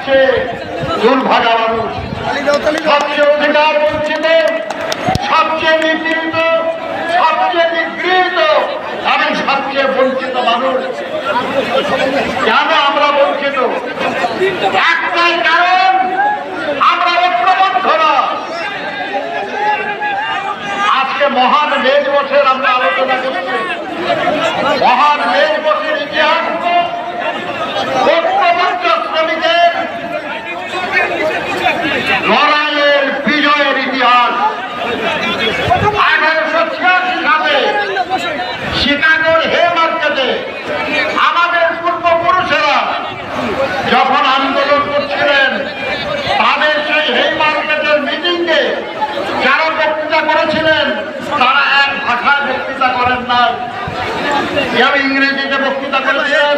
সবচেয়ে দুর্ভাগা মানুষ। সবচেয়ে অধিকার বঞ্চিত, সবচেয়ে নিপীড়িত, সবচেয়ে নিগৃহীত এবং সবচেয়ে বঞ্চিত মানুষ। কেন আমরা বঞ্চিত? একটাই কারণ, আমরা ঐক্যবদ্ধ না। আজকে মহান মেঘ বছর আমরা আলোচনা করছি। মহান মেঘ বছর ইতিহাস ঐক্যবদ্ধ শ্রমিকের লড়াইয়ের বিজয়ের ইতিহাস। আঠারোশো ছিয়াশি সালে শিকাগোর হে মার্কেটে আমাদের পূর্বপুরুষেরা যখন আন্দোলন করছিলেন, তাদের সেই হে মার্কেটের মিটিংয়ে যারা বক্তৃতা করেছিলেন, তারা এক ভাষায় বক্তৃতা করেন না ইংরেজিতে বক্তৃতা করেছেন